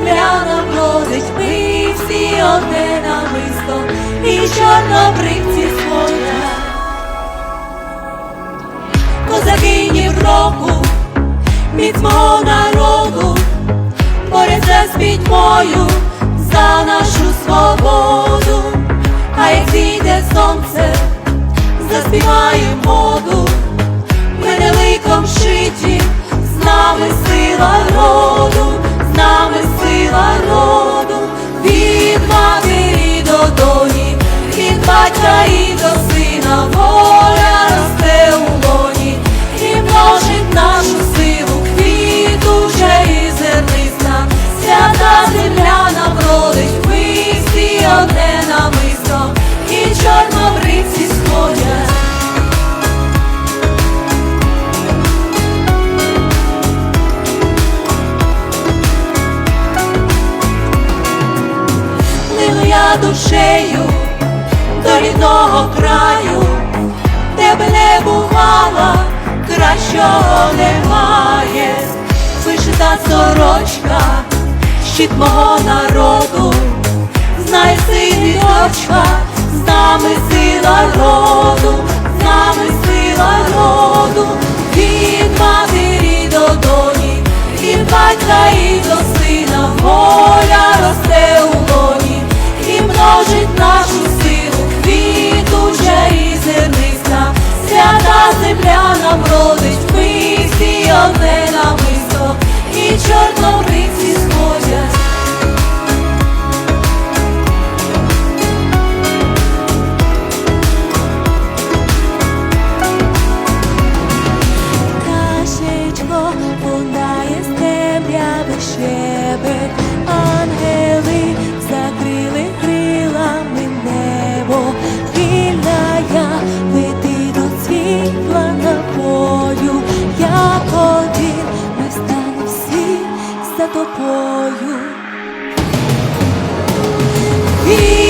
земля нам родить, ми всі одне намисто, і чорнобривці своя. Козакинів року, міць народу, борються з пітьмою за нашу свободу, а як зійде сонце, заспіваємо моду, ми не ликом Душею до рідного краю, де б не бувала, кращого немає, вишита сорочка, щит мого народу, земля нам родить в мисі одне намисто і чорнобриці сходять. Кашечко тобою. І